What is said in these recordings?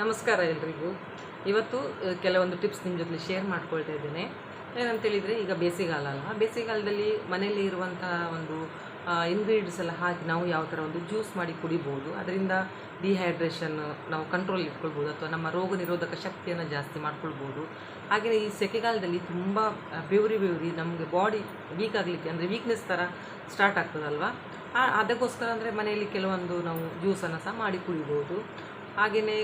ನಮಸ್ಕಾರ ಎಲ್ರಿಗೂ. ಇವತ್ತು ಕೆಲವೊಂದು ಟಿಪ್ಸ್ ನಿಮ್ಮ ಜೊತೆ ಶೇರ್ ಮಾಡ್ಕೊಳ್ತಾ ಇದ್ದೇನೆ. ಏನಂತೇಳಿದರೆ, ಈಗ ಬೇಸಿಗೆಗಾಲ ಅಲ್ಲ ಬೇಸಿಗೆಗಾಲದಲ್ಲಿ ಮನೆಯಲ್ಲಿ ಇರುವಂತಹ ಒಂದು ಇಂಗ್ರೀಡಿಯೆಂಟ್ಸ್ ಎಲ್ಲ ಹಾಕಿ ನಾವು ಯಾವ ಥರ ಒಂದು ಜ್ಯೂಸ್ ಮಾಡಿ ಕುಡಿಬೋದು. ಅದರಿಂದ ಡಿಹೈಡ್ರೇಷನ್ ನಾವು ಕಂಟ್ರೋಲ್ ಇಟ್ಕೊಳ್ಬೋದು. ಅಥವಾ ನಮ್ಮ ರೋಗ ನಿರೋಧಕ ಶಕ್ತಿಯನ್ನು ಜಾಸ್ತಿ ಮಾಡ್ಕೊಳ್ಬೋದು. ಹಾಗೆಯೇ ಈ ಸೆಕೆಗಾಲದಲ್ಲಿ ತುಂಬ ಬೆವರಿ ಬೆವರಿ ನಮಗೆ ಬಾಡಿ ವೀಕ್ ಆಗಲಿಕ್ಕೆ ಅಂದರೆ ವೀಕ್ನೆಸ್ ಥರ ಸ್ಟಾರ್ಟ್ ಆಗ್ತದಲ್ವಾ? ಅದಕ್ಕೋಸ್ಕರ ಅಂದರೆ ಮನೆಯಲ್ಲಿ ಕೆಲವೊಂದು ನಾವು ಜ್ಯೂಸನ್ನು ಸಹ ಮಾಡಿ ಕುಡಿಬೋದು. ಹಾಗೆಯೇ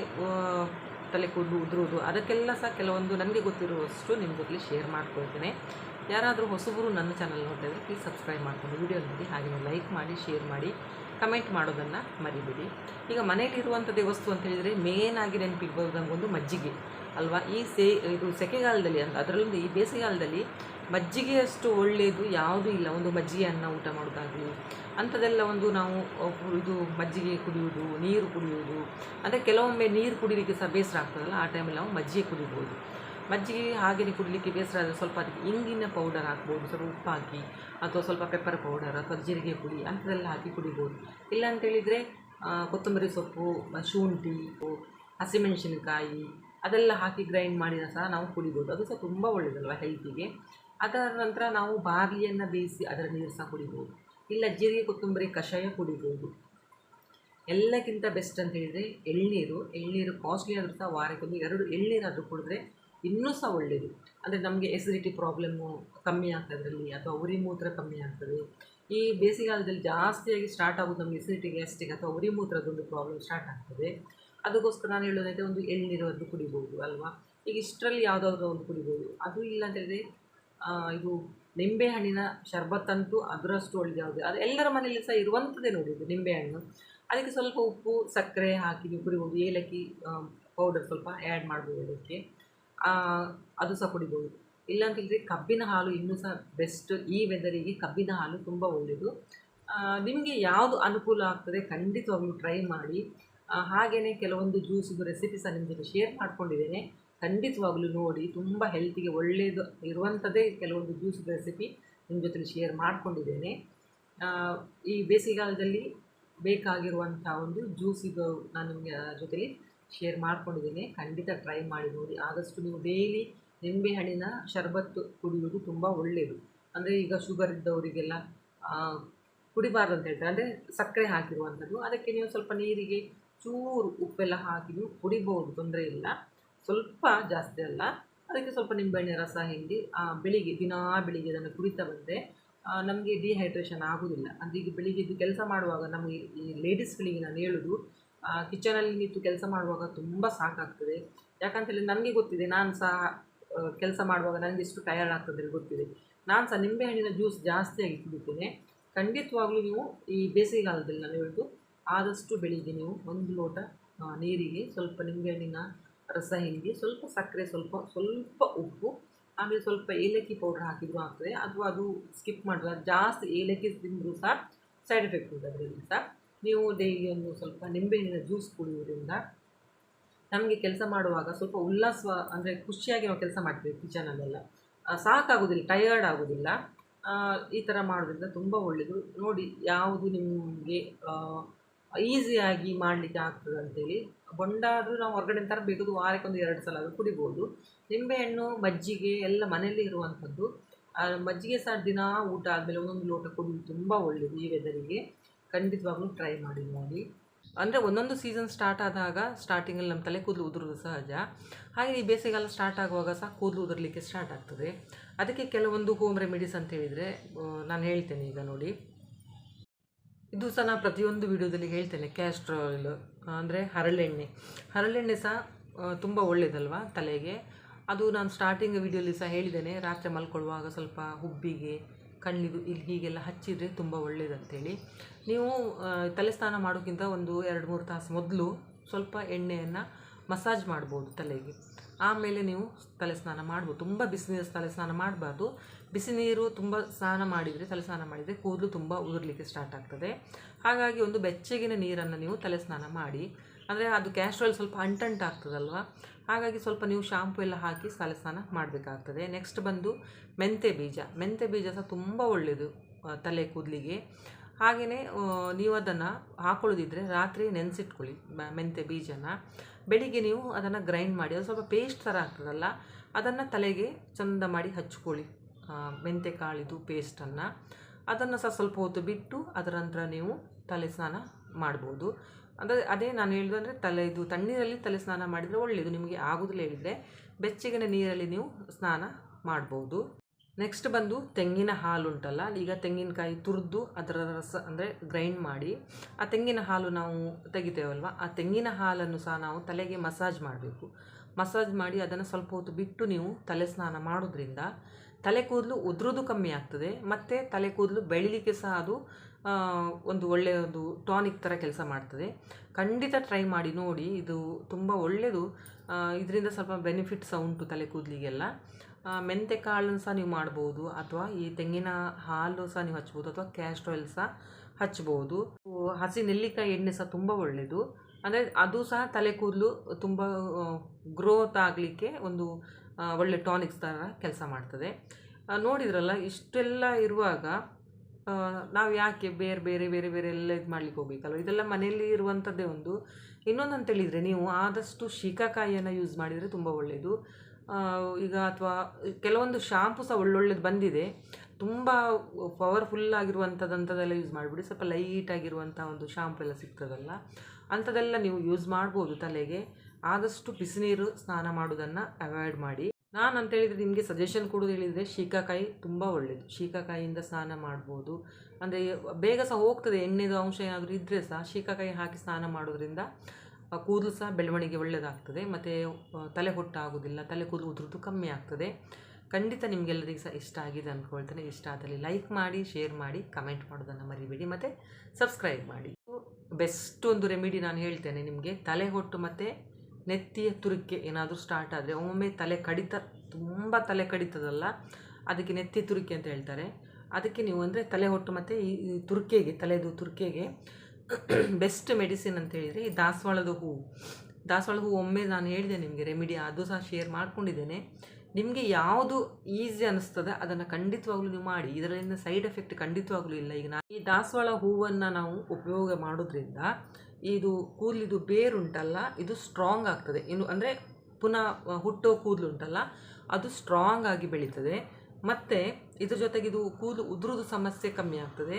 ತಲೆ ಕೂದಲು ಉದುರೋದು ಅದಕ್ಕೆಲ್ಲ ಸಹ ಕೆಲವೊಂದು ನನಗೆ ಗೊತ್ತಿರುವಷ್ಟು ಜೊತೆ ಶೇರ್ ಮಾಡ್ಕೊಳ್ತೇನೆ. ಯಾರಾದರೂ ಹೊಸಬರು ನನ್ನ ಚಾನಲ್ ನೋಡ್ತಾ ಇದ್ದರೆ ಪ್ಲೀಸ್ ಸಬ್ಸ್ಕ್ರೈಬ್ ಮಾಡ್ಕೊಂಡು ವಿಡಿಯೋ ನೋಡಿ ಹಾಗೆಯೇ ಲೈಕ್ ಮಾಡಿ ಶೇರ್ ಮಾಡಿ ಕಮೆಂಟ್ ಮಾಡೋದನ್ನು ಮರಿಬೇಡಿ. ಈಗ ಮನೆಯಲ್ಲಿರುವಂಥದ್ದೇ ವಸ್ತು ಅಂತ ಹೇಳಿದರೆ ಮೇನ್ ಆಗಿ ನೆನಪಿಗೆ ಬರೋದಂಗೆ ಒಂದು ಮಜ್ಜಿಗೆ, ಅಲ್ವಾ? ಈ ಸೇ, ಇದು ಸೆಕೆಗಾಲದಲ್ಲಿ ಅಂತ ಅದರಲ್ಲೂ ಈ ಬೇಸಿಗೆಗಾಲದಲ್ಲಿ ಮಜ್ಜಿಗೆಯಷ್ಟು ಒಳ್ಳೆಯದು ಯಾವುದೂ ಇಲ್ಲ, ಒಂದು ಮಜ್ಜಿಗೆ ಅನ್ನ ಊಟ ಮಾಡೋದಾಗಲಿ ಅಂಥದ್ದೆಲ್ಲ ಒಂದು ನಾವು ಇದು ಮಜ್ಜಿಗೆ ಕುಡಿಯುವುದು, ನೀರು ಕುಡಿಯುವುದು, ಅಂದರೆ ಕೆಲವೊಮ್ಮೆ ನೀರು ಕುಡಿಲಿಕ್ಕೆ ಸಹ ಬೇಸರ ಆಗ್ತದಲ್ಲ, ಆ ಟೈಮಲ್ಲಿ ನಾವು ಮಜ್ಜಿಗೆ ಕುಡಿಬೋದು. ಮಜ್ಜಿಗೆ ಹಾಗೆಯೇ ಕುಡಿಲಿಕ್ಕೆ ಬೇಸರ ಆದರೆ ಸ್ವಲ್ಪ ಅದಕ್ಕೆ ಇಂಗಿನ ಪೌಡರ್ ಹಾಕ್ಬೋದು, ಸ್ವಲ್ಪ ಉಪ್ಪು ಹಾಕಿ ಅಥವಾ ಸ್ವಲ್ಪ ಪೆಪ್ಪರ್ ಪೌಡರ್ ಅಥವಾ ಜೀರಿಗೆ ಪುಡಿ, ಅಂಥದ್ದೆಲ್ಲ ಹಾಕಿ ಕುಡಿಬೋದು. ಇಲ್ಲ ಅಂತೇಳಿದರೆ ಕೊತ್ತಂಬರಿ ಸೊಪ್ಪು, ಶುಂಠಿ, ಹಸಿಮೆಣಸಿನಕಾಯಿ, ಅದೆಲ್ಲ ಹಾಕಿ ಗ್ರೈಂಡ್ ಮಾಡಿದ ಸಹ ನಾವು ಕುಡಿಬೋದು. ಅದು ಸಹ ತುಂಬ ಒಳ್ಳೆಯದಲ್ವ ಹೆಲ್ತಿಗೆ ಅದರ ನಂತರ ನಾವು ಬಾರ್ಲಿಯನ್ನು ಬೇಯಿಸಿ ಅದರ ನೀರು ಸಹ ಕುಡಿಬೋದು. ಇಲ್ಲ ಜೀರಿಗೆ ಕೊತ್ತಂಬರಿ ಕಷಾಯ ಕುಡಿಬೋದು ಎಲ್ಲಕ್ಕಿಂತ ಬೆಸ್ಟ್ ಅಂತ ಹೇಳಿದರೆ ಎಳ್ನೀರು. ಎಳ್ನೀರು ಕಾಸ್ಟ್ಲಿ ಆದರೂ ಸಹ ವಾರಕ್ಕೊಂದು ಎರಡು ಎಳ್ನೀರಾದರೂ ಕುಡಿದ್ರೆ ಇನ್ನೂ ಸಹ ಒಳ್ಳೆಯದು ಅಂದರೆ ನಮಗೆ ಎಸಿಡಿಟಿ ಪ್ರಾಬ್ಲಮ್ಮು ಕಮ್ಮಿ ಆಗ್ತದ್ರಲ್ಲಿ ಅಥವಾ ಉರಿ ಮೂತ್ರ ಕಮ್ಮಿ ಆಗ್ತದೆ. ಈ ಬೇಸಿಗೆಗಾಲದಲ್ಲಿ ಜಾಸ್ತಿಯಾಗಿ ಸ್ಟಾರ್ಟ್ ಆಗೋದು ನಮಗೆ ಎಸಿಡಿಟಿ ಗ್ಯಾಸ್ಟಿಕ್ ಅಥವಾ ಉರಿ ಮೂತ್ರದೊಂದು ಪ್ರಾಬ್ಲಮ್ ಸ್ಟಾರ್ಟ್ ಆಗ್ತದೆ. ಅದಕ್ಕೋಸ್ಕರ ನಾನು ಹೇಳೋದೈತೆ ಒಂದು ಎಳ್ನೀರು ಅದು ಕುಡಿಬೋದು ಅಲ್ವಾ? ಈಗ ಇಷ್ಟರಲ್ಲಿ ಯಾವುದಾದ್ರೂ ಒಂದು ಕುಡಿಬೋದು. ಅದು ಇಲ್ಲ ಅಂತ ಆ, ಇದು ನಿಂಬೆಹಣ್ಣಿನ ಶರ್ಬತ್ತಂತೂ ಅದರಷ್ಟು ಒಳ್ಳೆಯದು ಯಾವುದು? ಅದು ಎಲ್ಲರ ಮನೆಯಲ್ಲಿ ಸಹ ಇರುವಂಥದ್ದೇ ನೋಡಿ ಇದು ನಿಂಬೆಹಣ್ಣು. ಅದಕ್ಕೆ ಸ್ವಲ್ಪ ಉಪ್ಪು, ಸಕ್ಕರೆ ಹಾಕಿ ಕುಡಿಬೋದು ಏಲಕ್ಕಿ ಪೌಡರ್ ಸ್ವಲ್ಪ ಆ್ಯಡ್ ಮಾಡ್ಬೋದು ಅದಕ್ಕೆ. ಅದು ಸಹ ಕುಡಿಬೋದು. ಇಲ್ಲ ಅಂತ ಹೇಳಿದ್ರೆ ಕಬ್ಬಿನ ಹಾಲು ಇನ್ನೂ ಸಹ ಬೆಸ್ಟ್ ಈ ವೆದರಿಗೆ ಕಬ್ಬಿನ ಹಾಲು ತುಂಬ ಒಳ್ಳೆಯದು. ನಿಮಗೆ ಯಾವುದು ಅನುಕೂಲ ಆಗ್ತದೆ ಖಂಡಿತವಾಗ್ಲೂ ಟ್ರೈ ಮಾಡಿ. ಹಾಗೆಯೇ ಕೆಲವೊಂದು ಜ್ಯೂಸಿದು ರೆಸಿಪಿ ಸಹ ನಿಮ್ಮ ಜೊತೆ ಶೇರ್ ಮಾಡ್ಕೊಂಡಿದ್ದೇನೆ. ಖಂಡಿತವಾಗ್ಲೂ ನೋಡಿ, ತುಂಬ ಹೆಲ್ತಿಗೆ ಒಳ್ಳೆಯದು ಇರುವಂಥದ್ದೇ ಕೆಲವೊಂದು ಜ್ಯೂಸ್ ರೆಸಿಪಿ ನಿಮ್ಮ ಜೊತೆಲಿ ಶೇರ್ ಮಾಡಿಕೊಂಡಿದ್ದೇನೆ. ಈ ಬೇಸಿಗೆಗಾಲದಲ್ಲಿ ಬೇಕಾಗಿರುವಂಥ ಒಂದು ಜ್ಯೂಸಿದು ನಾನು ನಿಮಗೆ ಜೊತೆಲಿ ಶೇರ್ ಮಾಡ್ಕೊಂಡಿದ್ದೇನೆ. ಖಂಡಿತ ಟ್ರೈ ಮಾಡಿ ನೋಡಿ. ಆದಷ್ಟು ನೀವು ಡೈಲಿ ನಿಂಬೆಹಣ್ಣಿನ ಶರಬತ್ತು ಕುಡಿಯುವುದು ತುಂಬ ಒಳ್ಳೆಯದು ಅಂದರೆ ಈಗ ಶುಗರ್ ಇದ್ದವರಿಗೆಲ್ಲ ಕುಡಿಬಾರ್ದು ಅಂತ ಹೇಳ್ತಾರೆ. ಅಂದರೆ ಸಕ್ಕರೆ ಹಾಕಿರುವಂಥದ್ದು ಅದಕ್ಕೆ ನೀವು ಸ್ವಲ್ಪ ನೀರಿಗೆ ಚೂರು ಉಪ್ಪೆಲ್ಲ ಹಾಕಿ ನೀವು ಕುಡಿಬೋದು ತೊಂದರೆ ಇಲ್ಲ. ಸ್ವಲ್ಪ ಜಾಸ್ತಿ ಅಲ್ಲ. ಅದಕ್ಕೆ ಸ್ವಲ್ಪ ನಿಂಬೆಹಣ್ಣಿನ ರಸ, ಹಿಂಡಿ ಬೆಳಿಗ್ಗೆ, ದಿನಾ ಬೆಳಿಗ್ಗೆ ಅದನ್ನು ಕುಡಿತಾ ಬಂದರೆ ನಮಗೆ ಡಿಹೈಡ್ರೇಷನ್ ಆಗೋದಿಲ್ಲ. ಅಂದರೆ ಈಗ ಬೆಳಿಗ್ಗೆ ಎದ್ದು ಕೆಲಸ ಮಾಡುವಾಗ ನಮಗೆ ಈ ಲೇಡೀಸ್ಗಳಿಗೆ ನಾನು ಹೇಳೋದು ಕಿಚನಲ್ಲಿ ನಿಂತು ಕೆಲಸ ಮಾಡುವಾಗ ತುಂಬ ಸಾಕಾಗ್ತದೆ. ಯಾಕಂತೇಳಿ ನನಗೆ ಗೊತ್ತಿದೆ, ನಾನು ಸಹ ಕೆಲಸ ಮಾಡುವಾಗ ನನಗೆ ಎಷ್ಟು ಟಯರ್ಡ್ ಆಗ್ತದೆ ಗೊತ್ತಿದೆ. ನಾನು ಸಹ ನಿಂಬೆಹಣ್ಣಿನ ಜ್ಯೂಸ್ ಜಾಸ್ತಿಯಾಗಿ ಕುಡಿತೇನೆ. ಖಂಡಿತವಾಗ್ಲೂ ನೀವು ಈ ಬೇಸಿಗೆಗಾಲದಲ್ಲಿ ನಾನು ಹೇಳೋದು, ಆದಷ್ಟು ಬೆಳಿಗ್ಗೆ ನೀವು ಒಂದು ಲೋಟ ನೀರಿಗೆ ಸ್ವಲ್ಪ ನಿಂಬೆಹಣ್ಣಿನ ರಸ ಹಿಂಡಿ, ಸ್ವಲ್ಪ ಸಕ್ಕರೆ, ಸ್ವಲ್ಪ ಸ್ವಲ್ಪ ಉಪ್ಪು, ಆಮೇಲೆ ಸ್ವಲ್ಪ ಏಲಕ್ಕಿ ಪೌಡ್ರ್ ಹಾಕಿದ್ರು ಆಗ್ತದೆ. ಅಥವಾ ಅದು ಸ್ಕಿಪ್ ಮಾಡಿದ್ರೆ ಜಾಸ್ತಿ ಏಲಕ್ಕಿ ತಿಂದರೂ ಸಹ ಸೈಡ್ ಎಫೆಕ್ಟ್ ಇದೆ ಅದರಿಂದ ನೀವು ಡೈಲಿ ಒಂದು ಸ್ವಲ್ಪ ನಿಂಬೆಹಣ್ಣಿನ ಜ್ಯೂಸ್ ಕುಡಿಯೋದ್ರಿಂದ ನಮಗೆ ಕೆಲಸ ಮಾಡುವಾಗ ಸ್ವಲ್ಪ ಉಲ್ಲಾಸ, ಅಂದರೆ ಖುಷಿಯಾಗಿ ನಾವು ಕೆಲಸ ಮಾಡ್ತೀವಿ ಕಿಚನಲ್ಲೆಲ್ಲ ಸಾಕಾಗೋದಿಲ್ಲ ಟಯರ್ಡ್ ಆಗೋದಿಲ್ಲ. ಈ ಥರ ಮಾಡೋದ್ರಿಂದ ತುಂಬ ಒಳ್ಳೆಯದು ನೋಡಿ, ಯಾವುದು ನಿಮಗೆ ಈಸಿಯಾಗಿ ಮಾಡಲಿಕ್ಕೆ ಆಗ್ತದೆ ಅಂತೇಳಿ. ಬೊಂಡಾದರೂ ನಾವು ಹೊರಗಡೆ ತರಬೇಕು ವಾರಕ್ಕೊಂದು ಎರಡು ಸಲ ಆದರೂ ಕುಡಿಬೋದು. ನಿಂಬೆಹಣ್ಣು ಮಜ್ಜಿಗೆ ಎಲ್ಲ ಮನೆಯಲ್ಲಿ ಇರುವಂಥದ್ದು. ಮಜ್ಜಿಗೆ ಸಹ ದಿನ ಊಟ ಆದಮೇಲೆ ಒಂದೊಂದು ಲೋಟ ಕುಡಿಯೋದು ತುಂಬ ಒಳ್ಳೆಯದು ಈ ವೆದರಿಗೆ ಖಂಡಿತವಾಗ್ಲೂ ಟ್ರೈ ಮಾಡಿ ನೋಡಿ. ಅಂದರೆ ಒಂದೊಂದು ಸೀಸನ್ ಸ್ಟಾರ್ಟ್ ಆದಾಗ ಸ್ಟಾರ್ಟಿಂಗಲ್ಲಿ ನಮ್ಮ ತಲೆ ಕೂದಲು ಉದುರೋದು ಸಹಜ. ಹಾಗೆ ಈ ಬೇಸಿಗೆಗಾಲ ಸ್ಟಾರ್ಟ್ ಆಗುವಾಗ ಸಹ ಕೂದಲು ಉದುರಲಿಕ್ಕೆ ಸ್ಟಾರ್ಟ್ ಆಗ್ತದೆ. ಅದಕ್ಕೆ ಕೆಲವೊಂದು ಹೋಮ್ ರೆಮಿಡೀಸ್ ಅಂತ ಹೇಳಿದರೆ ನಾನು ಹೇಳ್ತೇನೆ ಈಗ ನೋಡಿ. ಇದು ಸಹ ನಾನು ಪ್ರತಿಯೊಂದು ವಿಡಿಯೋದಲ್ಲಿ ಹೇಳ್ತೇನೆ ಕ್ಯಾಸ್ಟ್ರಾಯಿಲ್ ಅಂದರೆ ಹರಳೆಣ್ಣೆ. ಹರಳೆಣ್ಣೆ ಸಹ ತುಂಬ ಒಳ್ಳೆಯದಲ್ವಾ ತಲೆಗೆ? ಅದು ನಾನು ಸ್ಟಾರ್ಟಿಂಗ್ ವೀಡಿಯೋಲಿ ಸಹ ಹೇಳಿದ್ದೇನೆ, ರಾತ್ರಿ ಮಲ್ಕೊಳ್ಳುವಾಗ ಸ್ವಲ್ಪ ಹುಬ್ಬಿಗೆ, ಕಣ್ಣಿದು ಇಲ್ಲಿ ಹೀಗೆಲ್ಲ ಹಚ್ಚಿದರೆ ತುಂಬ ಒಳ್ಳೆಯದಂತೇಳಿ ನೀವು ತಲೆ ಸ್ನಾನ ಮಾಡೋಕ್ಕಿಂತ ಒಂದು ಎರಡು ಮೂರು ತಾಸು ಮೊದಲು ಸ್ವಲ್ಪ ಎಣ್ಣೆಯನ್ನು ಮಸಾಜ್ ಮಾಡ್ಬೋದು ತಲೆಗೆ. ಆಮೇಲೆ ನೀವು ತಲೆ ಸ್ನಾನ ಮಾಡ್ಬೋದು. ತುಂಬ ಬಿಸಿನೀರು ತಲೆ ಸ್ನಾನ ಮಾಡಬಾರ್ದು. ಬಿಸಿ ನೀರು ತುಂಬ ಸ್ನಾನ ಮಾಡಿದರೆ, ತಲೆ ಸ್ನಾನ ಮಾಡಿದರೆ ಕೂದಲು ತುಂಬ ಉದುರಲಿಕ್ಕೆ ಸ್ಟಾರ್ಟ್ ಆಗ್ತದೆ. ಹಾಗಾಗಿ ಒಂದು ಬೆಚ್ಚಗಿನ ನೀರನ್ನು ನೀವು ತಲೆ ಸ್ನಾನ ಮಾಡಿ. ಅಂದರೆ ಅದು ಕ್ಯಾಸ್ಟ್ರಾಯಿಲ್ ಸ್ವಲ್ಪ ಅಂಟಂಟ್ ಆಗ್ತದಲ್ವ? ಹಾಗಾಗಿ ಸ್ವಲ್ಪ ನೀವು ಶಾಂಪು ಎಲ್ಲ ಹಾಕಿ ತಲೆ ಸ್ನಾನ ಮಾಡಬೇಕಾಗ್ತದೆ. ನೆಕ್ಸ್ಟ್ ಬಂದು ಮೆಂತೆ ಬೀಜ. ಮೆಂತೆ ಬೀಜ ಸಹ ತುಂಬ ಒಳ್ಳೆಯದು ತಲೆ ಕೂದಲಿಗೆ. ಹಾಗೆಯೇ ನೀವು ಅದನ್ನು ಹಾಕೊಳ್ಳೋದಿದ್ರೆ ರಾತ್ರಿ ನೆನೆಸಿಟ್ಕೊಳ್ಳಿ ಮೆಂತೆ ಬೀಜನ. ಬೆಳಿಗ್ಗೆ ನೀವು ಅದನ್ನು ಗ್ರೈಂಡ್ ಮಾಡಿ, ಅದು ಸ್ವಲ್ಪ ಪೇಸ್ಟ್ ಥರ ಆಗ್ತದಲ್ಲ, ಅದನ್ನು ತಲೆಗೆ ಚಂದ ಮಾಡಿ ಹಚ್ಕೊಳ್ಳಿ. ಆ, ಮೆಂತೆ ಕಾಳಿದು ಪೇಸ್ಟನ್ನು. ಅದನ್ನು ಸಹ ಸ್ವಲ್ಪ ಹೊತ್ತು ಬಿಟ್ಟು ಅದರ ನಂತರ ನೀವು ತಲೆ ಸ್ನಾನ ಮಾಡ್ಬೋದು. ಅಂದರೆ ಅದೇ ನಾನು ಹೇಳಿದ್ರೆ ತಲೆ ಇದು ತಣ್ಣೀರಲ್ಲಿ ತಲೆ ಸ್ನಾನ ಮಾಡಿದರೆ ಒಳ್ಳೆಯದು ನಿಮಗೆ ಆಗೋದಿಲ್ಲ ಹೇಳಿದರೆ ಬೆಚ್ಚಗಿನ ನೀರಲ್ಲಿ ನೀವು ಸ್ನಾನ ಮಾಡ್ಬೋದು. ನೆಕ್ಸ್ಟ್ ಬಂದು ತೆಂಗಿನ ಹಾಲು ಉಂಟಲ್ಲ ಈಗ ತೆಂಗಿನಕಾಯಿ ತುರಿದು ಅದರ ರಸ ಅಂದರೆ ಗ್ರೈಂಡ್ ಮಾಡಿ ಆ ತೆಂಗಿನ ಹಾಲು ನಾವು ತೆಗಿತೇವಲ್ವ ಆ ತೆಂಗಿನ ಹಾಲನ್ನು ಸಹ ನಾವು ತಲೆಗೆ ಮಸಾಜ್ ಮಾಡಬೇಕು. ಮಸಾಜ್ ಮಾಡಿ ಅದನ್ನು ಸ್ವಲ್ಪ ಹೊತ್ತು ಬಿಟ್ಟು ನೀವು ತಲೆ ಸ್ನಾನ ಮಾಡೋದ್ರಿಂದ ತಲೆ ಕೂದಲು ಉದುರೋದು ಕಮ್ಮಿ ಆಗ್ತದೆ, ಮತ್ತು ತಲೆ ಕೂದಲು ಬೆಳಿಲಿಕ್ಕೆ ಸಹ ಅದು ಒಂದು ಒಳ್ಳೆಯ ಒಂದು ಟಾನಿಕ್ ಥರ ಕೆಲಸ ಮಾಡ್ತದೆ. ಖಂಡಿತ ಟ್ರೈ ಮಾಡಿ ನೋಡಿ, ಇದು ತುಂಬ ಒಳ್ಳೆಯದು ಇದರಿಂದ ಸ್ವಲ್ಪ ಬೆನಿಫಿಟ್ ಸಹ ಉಂಟು ತಲೆ ಕೂದಲಿಗೆಲ್ಲ. ಮೆಂತೆ ಕಾಳನ್ನು ಸಹ ನೀವು ಮಾಡ್ಬೋದು, ಅಥವಾ ಈ ತೆಂಗಿನ ಹಾಲು ಸಹ ನೀವು ಹಚ್ಬೋದು, ಅಥವಾ ಕ್ಯಾಸ್ಟ್ ಆಯಿಲ್ ಸಹ ಹಚ್ಬೋದು. ಹಸಿ ನೆಲ್ಲಿಕಾಯಿ ಎಣ್ಣೆ ಸಹ ತುಂಬ ಒಳ್ಳೆಯದು ಅಂದರೆ ಅದು ಸಹ ತಲೆ ಕೂದಲು ತುಂಬ ಗ್ರೋತ್ ಆಗಲಿಕ್ಕೆ ಒಂದು ಒಳ್ಳೆ ಟಾನಿಕ್ಸ್ ಥರ ಕೆಲಸ ಮಾಡ್ತದೆ. ನೋಡಿದ್ರಲ್ಲ, ಇಷ್ಟೆಲ್ಲ ಇರುವಾಗ ನಾವು ಯಾಕೆ ಬೇರೆ ಬೇರೆ ಬೇರೆ ಬೇರೆ ಎಲ್ಲ ಇದು ಮಾಡ್ಲಿಕ್ಕೆ ಹೋಗ್ಬೇಕಲ್ವ? ಇದೆಲ್ಲ ಮನೆಯಲ್ಲಿ ಇರುವಂಥದ್ದೇ ಒಂದು. ಇನ್ನೊಂದು ಅಂತ ಹೇಳಿದರೆ, ನೀವು ಆದಷ್ಟು ಶೀಕಾಕಾಯಿಯನ್ನು ಯೂಸ್ ಮಾಡಿದರೆ ತುಂಬ ಒಳ್ಳೆಯದು ಈಗ ಅಥವಾ ಕೆಲವೊಂದು ಶಾಂಪು ಸಹ ಒಳ್ಳೊಳ್ಳೆದು ಬಂದಿದೆ. ತುಂಬ ಪವರ್ಫುಲ್ ಆಗಿರುವಂಥದ್ದಂಥದ್ದೆಲ್ಲ ಯೂಸ್ ಮಾಡಿಬಿಡಿ. ಸ್ವಲ್ಪ ಲೈಟ್ ಆಗಿರುವಂಥ ಒಂದು ಶಾಂಪು ಎಲ್ಲ ಸಿಗ್ತದಲ್ಲ, ಅಂಥದ್ದೆಲ್ಲ ನೀವು ಯೂಸ್ ಮಾಡ್ಬೋದು ತಲೆಗೆ. ಆದಷ್ಟು ಬಿಸಿನೀರು ಸ್ನಾನ ಮಾಡೋದನ್ನು ಅವಾಯ್ಡ್ ಮಾಡಿ. ನಾನು ಅಂತ ಹೇಳಿದರೆ ನಿಮಗೆ ಸಜೆಷನ್ ಕೊಡೋದು ಹೇಳಿದರೆ ಶೀಕಾಕಾಯಿ ತುಂಬ ಒಳ್ಳೆಯದು ಶೀಕಾಕಾಯಿಯಿಂದ ಸ್ನಾನ ಮಾಡ್ಬೋದು. ಅಂದರೆ ಬೇಗ ಸಹ ಹೋಗ್ತದೆ, ಎಣ್ಣೆದು ಅಂಶ ಏನಾದರೂ ಇದ್ದರೆ ಸಹ ಶೀಕಾಕಾಯಿ ಹಾಕಿ ಸ್ನಾನ ಮಾಡೋದ್ರಿಂದ ಕೂದಲು ಸಹ ಬೆಳವಣಿಗೆ ಒಳ್ಳೆಯದಾಗ್ತದೆ ಮತ್ತು ತಲೆ ಹೊಟ್ಟಾಗೋದಿಲ್ಲ ತಲೆ ಕೂದಲು ಉದುರುದು ಕಮ್ಮಿ ಆಗ್ತದೆ. ಖಂಡಿತ ನಿಮಗೆಲ್ಲರಿಗೂ ಸಹ ಇಷ್ಟ ಆಗಿದೆ ಅಂದ್ಕೊಳ್ತೇನೆ ಇಷ್ಟ ಆದಲ್ಲಿ ಲೈಕ್ ಮಾಡಿ ಶೇರ್ ಮಾಡಿ ಕಮೆಂಟ್ ಮಾಡೋದನ್ನು ಮರಿಬೇಡಿ. ಮತ್ತು ಸಬ್ಸ್ಕ್ರೈಬ್ ಮಾಡಿ. ಬೆಸ್ಟ್ ಒಂದು ರೆಮಿಡಿ ನಾನು ಹೇಳ್ತೇನೆ ನಿಮಗೆ. ತಲೆ ಹೊಟ್ಟು ಮತ್ತು ನೆತ್ತಿಯ ತುರಿಕೆ ಏನಾದರೂ ಸ್ಟಾರ್ಟ್ ಆದರೆ ಒಮ್ಮೊಮ್ಮೆ ತಲೆ ಕಡಿತ, ತುಂಬ ತಲೆ ಕಡಿತದಲ್ಲ, ಅದಕ್ಕೆ ನೆತ್ತಿ ತುರಿಕೆ ಅಂತ ಹೇಳ್ತಾರೆ. ಅದಕ್ಕೆ ನೀವು ಅಂದರೆ ತಲೆ ಹೊಟ್ಟು ಮತ್ತು ಈ ತುರ್ಕೆಗೆ, ತಲೆದು ತುರ್ಕೆಗೆ ಬೆಸ್ಟ್ ಮೆಡಿಸಿನ್ ಅಂತ ಹೇಳಿದರೆ ಈ ದಾಸವಾಳದ ಹೂವು ದಾಸವಾಳದ ಹೂವು ಒಮ್ಮೆ ನಾನು ಹೇಳಿದೆ ನಿಮಗೆ ರೆಮಿಡಿ ಅದು ಸಹ ಶೇರ್ ಮಾಡ್ಕೊಂಡಿದ್ದೇನೆ. ನಿಮಗೆ ಯಾವುದು ಈಸಿ ಅನ್ನಿಸ್ತದೆ ಅದನ್ನು ಖಂಡಿತವಾಗ್ಲೂ ನೀವು ಮಾಡಿ. ಇದರಿಂದ ಸೈಡ್ ಎಫೆಕ್ಟ್ ಖಂಡಿತವಾಗ್ಲೂ ಇಲ್ಲ. ಈಗ ನಾ ಈ ದಾಸವಾಳ ಹೂವನ್ನು ನಾವು ಉಪಯೋಗ ಮಾಡೋದ್ರಿಂದ ಇದು ಕೂದಲಿದು ಬೇರುಂಟಲ್ಲ, ಇದು ಸ್ಟ್ರಾಂಗ್ ಆಗ್ತದೆ. ಇನ್ನು ಅಂದರೆ ಪುನಃ ಹುಟ್ಟೋ ಕೂದಲು ಉಂಟಲ್ಲ ಅದು ಸ್ಟ್ರಾಂಗ್ ಆಗಿ ಬೆಳೀತದೆ. ಮತ್ತು ಇದ್ರ ಜೊತೆಗೆ ಇದು ಕೂದಲು ಉದುರೋದು ಸಮಸ್ಯೆ ಕಮ್ಮಿ ಆಗ್ತದೆ.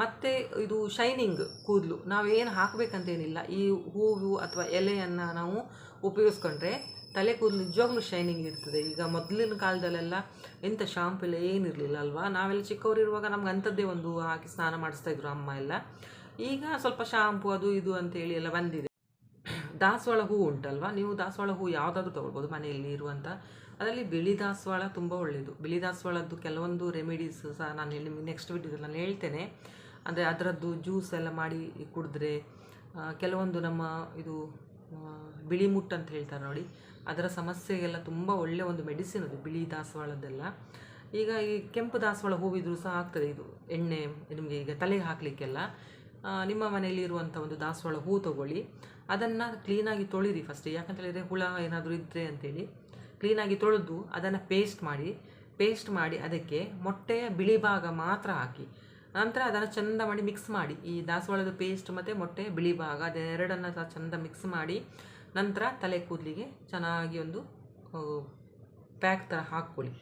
ಮತ್ತು ಇದು ಶೈನಿಂಗ್ ಕೂದಲು, ನಾವೇನು ಹಾಕಬೇಕಂತೇನಿಲ್ಲ. ಈ ಹೂವು ಅಥವಾ ಎಲೆಯನ್ನು ನಾವು ಉಪಯೋಗಿಸ್ಕೊಂಡ್ರೆ ತಲೆ ಕೂದಲು ನಿಜವಾಗ್ಲೂ ಶೈನಿಂಗ್ ಇರ್ತದೆ. ಈಗ ಮೊದಲಿನ ಕಾಲದಲ್ಲೆಲ್ಲ ಎಂಥ ಶಾಂಪು ಇಲ್ಲ ಏನಿರಲಿಲ್ಲ ಅಲ್ವಾ? ನಾವೆಲ್ಲ ಚಿಕ್ಕವರಿರುವಾಗ ನಮ್ಗೆ ಅಂಥದ್ದೇ ಒಂದು ಹಾಕಿ ಸ್ನಾನ ಮಾಡಿಸ್ತಾ ಇದ್ರು ಅಮ್ಮ ಎಲ್ಲ. ಈಗ ಸ್ವಲ್ಪ ಶಾಂಪು ಅದು ಇದು ಅಂತೇಳಿ ಎಲ್ಲ ಬಂದಿದೆ. ದಾಸವಾಳ ಹೂ ಉಂಟಲ್ವಾ? ನೀವು ದಾಸವಾಳ ಹೂ ಯಾವುದಾದ್ರೂ ತೊಗೊಳ್ಬೋದು ಮನೆಯಲ್ಲಿ ಇರುವಂಥ ಅದರಲ್ಲಿ ಬಿಳಿ ದಾಸವಾಳ ತುಂಬ ಒಳ್ಳೆಯದು ಬಿಳಿ ದಾಸವಾಳದ್ದು ಕೆಲವೊಂದು ರೆಮಿಡೀಸ್ ಸಹ ನಾನು ನಿಮಗೆ ನೆಕ್ಸ್ಟ್ ವಿಡಿಯೋದಲ್ಲಿ ನಾನು ಹೇಳ್ತೇನೆ. ಅಂದರೆ ಅದರದ್ದು ಜ್ಯೂಸ್ ಎಲ್ಲ ಮಾಡಿ ಕುಡಿದ್ರೆ ಕೆಲವೊಂದು ನಮ್ಮ ಇದು ಬಿಳಿ ಮುಟ್ಟು ಅಂತ ಹೇಳ್ತಾರೆ ನೋಡಿ. ಅದರ ಸಮಸ್ಯೆಗೆಲ್ಲ ತುಂಬ ಒಳ್ಳೆಯ ಒಂದು ಮೆಡಿಸಿನ್ ಅದು ಬಿಳಿ ದಾಸವಾಳದ್ದೆಲ್ಲ. ಈಗ ಈ ಕೆಂಪು ದಾಸವಾಳ ಹೂವಿದ್ರು ಸಹ ಆಗ್ತದೆ ಇದು. ಎಣ್ಣೆ ನಿಮಗೆ ಈಗ ತಲೆಗೆ ಹಾಕಲಿಕ್ಕೆಲ್ಲ. ನಿಮ್ಮ ಮನೆಯಲ್ಲಿ ಇರುವಂಥ ಒಂದು ದಾಸವಾಳ ಹೂ ತೊಗೊಳ್ಳಿ. ಅದನ್ನು ಕ್ಲೀನಾಗಿ ತೊಳಿರಿ ಫಸ್ಟ್ ಯಾಕಂತ ಹೇಳಿದರೆ ಹುಳ ಏನಾದರೂ ಇದ್ದರೆ ಅಂತೇಳಿ. ಕ್ಲೀನಾಗಿ ತೊಳೆದು ಅದನ್ನು ಪೇಸ್ಟ್ ಮಾಡಿ ಪೇಸ್ಟ್ ಮಾಡಿ ಅದಕ್ಕೆ ಮೊಟ್ಟೆಯ ಬಿಳಿ ಭಾಗ ಮಾತ್ರ ಹಾಕಿ. ನಂತರ ಅದನ್ನು ಚಂದ ಮಾಡಿ ಮಿಕ್ಸ್ ಮಾಡಿ. ಈ ದಾಸವಾಳದ ಪೇಸ್ಟ್ ಮತ್ತು ಮೊಟ್ಟೆ ಬಿಳಿ ಭಾಗ ಅದೆರಡನ್ನು ಸಹ ಚಂದ ಮಿಕ್ಸ್ ಮಾಡಿ ನಂತರ ತಲೆ ಕೂದಲಿಗೆ ಚೆನ್ನಾಗಿ ಒಂದು ಪ್ಯಾಕ್ ಥರ ಹಾಕ್ಕೊಳ್ಳಿ.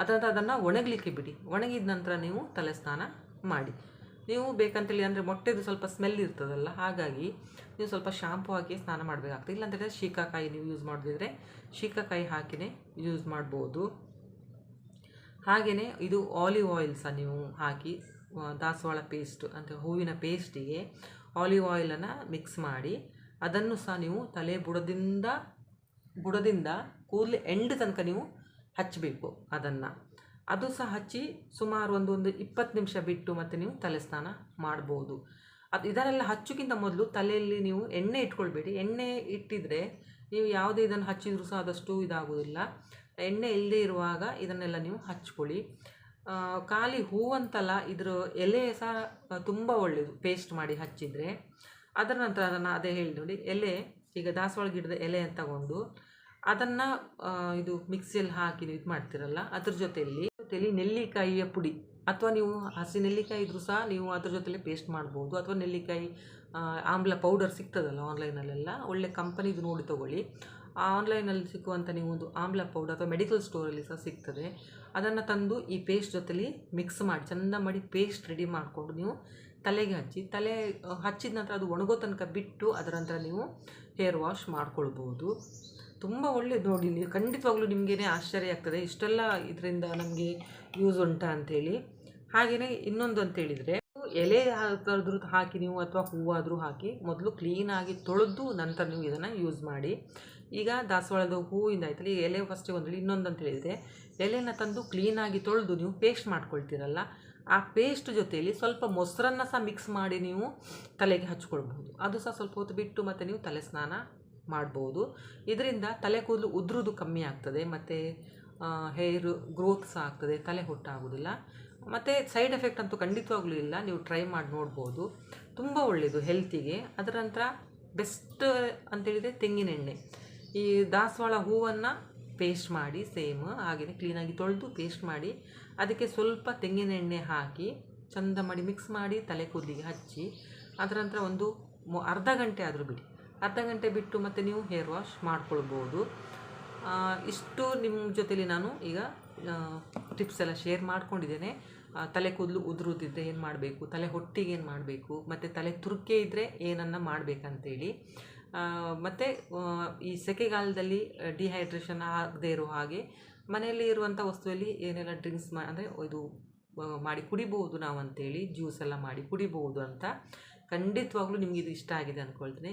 ಅದರ ಅದನ್ನು ಒಣಗಲಿಕ್ಕೆ ಬಿಡಿ. ಒಣಗಿದ ನಂತರ ನೀವು ತಲೆ ಸ್ನಾನ ಮಾಡಿ. ನೀವು ಬೇಕಂತೇಳಿ ಅಂದರೆ ಮೊಟ್ಟೆದು ಸ್ವಲ್ಪ ಸ್ಮೆಲ್ ಇರ್ತದಲ್ಲ, ಹಾಗಾಗಿ ನೀವು ಸ್ವಲ್ಪ ಶಾಂಪು ಹಾಕಿ ಸ್ನಾನ ಮಾಡಬೇಕಾಗ್ತದೆ. ಇಲ್ಲಾಂದರೆ ಶೀಕಾಕಾಯಿ ನೀವು ಯೂಸ್ ಮಾಡದಿದ್ರೆ ಶೀಕಾಕಾಯಿ ಹಾಕಿನೇ ಯೂಸ್ ಮಾಡ್ಬೋದು. ಹಾಗೆಯೇ ಇದು ಆಲಿವ್ ಆಯಿಲ್ ಸಹ ನೀವು ಹಾಕಿ ದಾಸವಾಳ ಪೇಸ್ಟ್ ಅಂದರೆ ಹೂವಿನ ಪೇಸ್ಟಿಗೆ ಆಲಿವ್ ಆಯಿಲನ್ನು ಮಿಕ್ಸ್ ಮಾಡಿ, ಅದನ್ನು ಸಹ ನೀವು ತಲೆ ಬುಡದಿಂದ ಬುಡದಿಂದ ಕೂದಲು ಎಂಡ್ ತನಕ ನೀವು ಹಚ್ಚಬೇಕು ಅದನ್ನು. ಅದು ಸಹ ಹಚ್ಚಿ ಸುಮಾರು ಒಂದು ಒಂದು ಇಪ್ಪತ್ತು ನಿಮಿಷ ಬಿಟ್ಟು ಮತ್ತೆ ನೀವು ತಲೆ ಸ್ನಾನ ಮಾಡ್ಬೋದು. ಅದು ಇದರೆಲ್ಲ ಹಚ್ಚೋಕ್ಕಿಂತ ಮೊದಲು ತಲೆಯಲ್ಲಿ ನೀವು ಎಣ್ಣೆ ಇಟ್ಕೊಳ್ಬೇಡಿ. ಎಣ್ಣೆ ಇಟ್ಟಿದ್ರೆ ನೀವು ಯಾವುದೇ ಇದನ್ನು ಹಚ್ಚಿದ್ರೂ ಸಹ ಆದಷ್ಟು ಇದಾಗೋದಿಲ್ಲ ಎಣ್ಣೆ ಇಲ್ಲದೇ ಇರುವಾಗ ಇದನ್ನೆಲ್ಲ ನೀವು ಹಚ್ಕೊಳ್ಳಿ. ಖಾಲಿ ಹೂವಂತಲ್ಲ, ಇದ್ರ ಎಲೆ ಸಹ ತುಂಬ ಒಳ್ಳೆಯದು ಪೇಸ್ಟ್ ಮಾಡಿ ಹಚ್ಚಿದರೆ. ಅದರ ನಂತರ ಅದನ್ನು ಅದೇ ಹೇಳಿ ನೋಡಿ, ಎಲೆ, ಈಗ ದಾಸವಾಳ ಗಿಡದ ಎಲೆ ತಗೊಂಡು ಅದನ್ನು ಇದು ಮಿಕ್ಸಿಯಲ್ಲಿ ಹಾಕಿ ಇದು ಮಾಡ್ತಿರಲ್ಲ, ಅದ್ರ ಜೊತೆಯಲ್ಲಿ ಜೊತೆಯಲ್ಲಿ ನೆಲ್ಲಿಕಾಯಿಯ ಪುಡಿ. ಅಥವಾ ನೀವು ಹಸಿ ನೆಲ್ಲಿಕಾಯಿ ಇದ್ರೂ ಸಹ ನೀವು ಅದ್ರ ಜೊತೆಲಿ ಪೇಸ್ಟ್ ಮಾಡ್ಬೋದು. ಅಥವಾ ನೆಲ್ಲಿಕಾಯಿ ಆಮ್ಲ ಪೌಡರ್ ಸಿಗ್ತದಲ್ಲ ಆನ್ಲೈನಲ್ಲೆಲ್ಲ ಒಳ್ಳೆ ಕಂಪನಿದು ನೋಡಿ ತಗೊಳ್ಳಿ. ಆನ್ಲೈನಲ್ಲಿ ಸಿಕ್ಕುವಂಥ ನೀವು ಒಂದು ಆಮ್ಲ ಪೌಡರ್ ಅಥವಾ ಮೆಡಿಕಲ್ ಸ್ಟೋರಲ್ಲಿ ಸಹ ಸಿಗ್ತದೆ. ಅದನ್ನು ತಂದು ಈ ಪೇಸ್ಟ್ ಜೊತೆಲಿ ಮಿಕ್ಸ್ ಮಾಡಿ, ಚೆಂದ ಮಾಡಿ ಪೇಸ್ಟ್ ರೆಡಿ ಮಾಡಿಕೊಂಡು ನೀವು ತಲೆಗೆ ಹಚ್ಚಿ, ತಲೆ, ಹಚ್ಚಿದ ನಂತರ ಅದು ಒಣಗೋ ತನಕ ಬಿಟ್ಟು ಅದರ ನಂತರ ನೀವು ಹೇರ್ ವಾಶ್ ಮಾಡ್ಕೊಳ್ಬೋದು. ತುಂಬ ಒಳ್ಳೆಯದು ನೋಡಿ ನೀವು ಖಂಡಿತವಾಗ್ಲೂ ನಿಮಗೇನೆ ಆಶ್ಚರ್ಯ ಆಗ್ತದೆ. ಇಷ್ಟೆಲ್ಲ ಇದರಿಂದ ನಮಗೆ ಯೂಸ್ ಉಂಟಾ ಅಂಥೇಳಿ ಹಾಗೆಯೇ ಇನ್ನೊಂದು ಅಂತೇಳಿದರೆ ಎಲೆ ಹಾಕಾದ್ರೂ ಹಾಕಿ ನೀವು ಅಥವಾ ಹೂವಾದರೂ ಹಾಕಿ ಮೊದಲು ಕ್ಲೀನಾಗಿ ತೊಳೆದು ನಂತರ ನೀವು ಇದನ್ನು ಯೂಸ್ ಮಾಡಿ. ಈಗ ದಾಸವಾಳದ ಹೂವಿಂದ ಆಯ್ತಲ್ಲ ಈ ಎಲೆ ಫಸ್ಟಿಗೆ ಒಂದರಲ್ಲಿ ಇನ್ನೊಂದು ಅಂತ ಹೇಳಿದರೆ, ಎಲೆನ ತಂದು ಕ್ಲೀನಾಗಿ ತೊಳೆದು ನೀವು ಪೇಸ್ಟ್ ಮಾಡ್ಕೊಳ್ತೀರಲ್ಲ, ಆ ಪೇಸ್ಟ್ ಜೊತೆಯಲ್ಲಿ ಸ್ವಲ್ಪ ಮೊಸರನ್ನು ಸಹ ಮಿಕ್ಸ್ ಮಾಡಿ ನೀವು ತಲೆಗೆ ಹಚ್ಕೊಳ್ಬೋದು ಅದು ಸಹ ಸ್ವಲ್ಪ ಹೊತ್ತು ಬಿಟ್ಟು ಮತ್ತು ನೀವು ತಲೆ ಸ್ನಾನ ಮಾಡ್ಬೋದು. ಇದರಿಂದ ತಲೆ ಕೂದಲು ಉದುರೋದು ಕಮ್ಮಿ ಆಗ್ತದೆ, ಮತ್ತು ಹೇರ್ ಗ್ರೋತ್ ಸಹ ಆಗ್ತದೆ, ತಲೆ ಹೊಟ್ಟಾಗೋದಿಲ್ಲ. ಮತ್ತು ಸೈಡ್ ಎಫೆಕ್ಟ್ ಅಂತೂ ಖಂಡಿತವಾಗ್ಲೂ ಇಲ್ಲ, ನೀವು ಟ್ರೈ ಮಾಡಿ ನೋಡ್ಬೋದು. ತುಂಬ ಒಳ್ಳೆಯದು ಹೆಲ್ತಿಗೆ ಅದರ ನಂತರ ಬೆಸ್ಟ್ ಅಂತೇಳಿದರೆ ತೆಂಗಿನೆಣ್ಣೆ. ಈ ದಾಸವಾಳ ಹೂವನ್ನು ಪೇಸ್ಟ್ ಮಾಡಿ ಸೇಮ್ ಹಾಗೆಯೇ ಕ್ಲೀನಾಗಿ ತೊಳೆದು ಪೇಸ್ಟ್ ಮಾಡಿ, ಅದಕ್ಕೆ ಸ್ವಲ್ಪ ತೆಂಗಿನ ಎಣ್ಣೆ ಹಾಕಿ, ಚಂದ ಮಾಡಿ ಮಿಕ್ಸ್ ಮಾಡಿ ತಲೆ ಕೂದಲಿಗೆ ಹಚ್ಚಿ, ಅದರ ನಂತರ ಒಂದು ಅರ್ಧ ಗಂಟೆ ಆದರೂ ಬಿಡಿ. ಅರ್ಧ ಗಂಟೆ ಬಿಟ್ಟು ಮತ್ತೆ ನೀವು ಹೇರ್ ವಾಶ್ ಮಾಡ್ಕೊಳ್ಬೋದು. ಇಷ್ಟು ನಿಮ್ಮ ಜೊತೆಲಿ ನಾನು ಈಗ ಟಿಪ್ಸ್ ಎಲ್ಲ ಶೇರ್ ಮಾಡ್ಕೊಂಡಿದ್ದೇನೆ. ತಲೆ ಕೂದಲು ಉದುರುತ್ತಿದ್ದರೆ ಏನು ಮಾಡಬೇಕು, ತಲೆ ಹೊಟ್ಟಿಗೆ ಏನು ಮಾಡಬೇಕು, ಮತ್ತು ತಲೆ ತುರುಕೆ ಇದ್ದರೆ ಏನನ್ನು ಮಾಡಬೇಕಂತೇಳಿ. ಮತ್ತು ಈ ಸೆಕೆಗಾಲದಲ್ಲಿ ಡಿಹೈಡ್ರೇಷನ್ ಆಗದೇ ಇರೋ ಹಾಗೆ ಮನೆಯಲ್ಲಿ ಇರುವಂಥ ವಸ್ತುವಲ್ಲಿ ಏನೆಲ್ಲ ಡ್ರಿಂಕ್ಸ್ ಮಾ, ಅಂದರೆ ಇದು ಮಾಡಿ ಕುಡಿಬೋದು ನಾವು ಅಂತೇಳಿ ಜ್ಯೂಸ್ ಎಲ್ಲ ಮಾಡಿ ಕುಡಿಬಹುದು ಅಂತ ಖಂಡಿತವಾಗ್ಲೂ ನಿಮಗೆ ಇದು ಇಷ್ಟ ಆಗಿದೆ ಅಂದ್ಕೊಳ್ತೀನಿ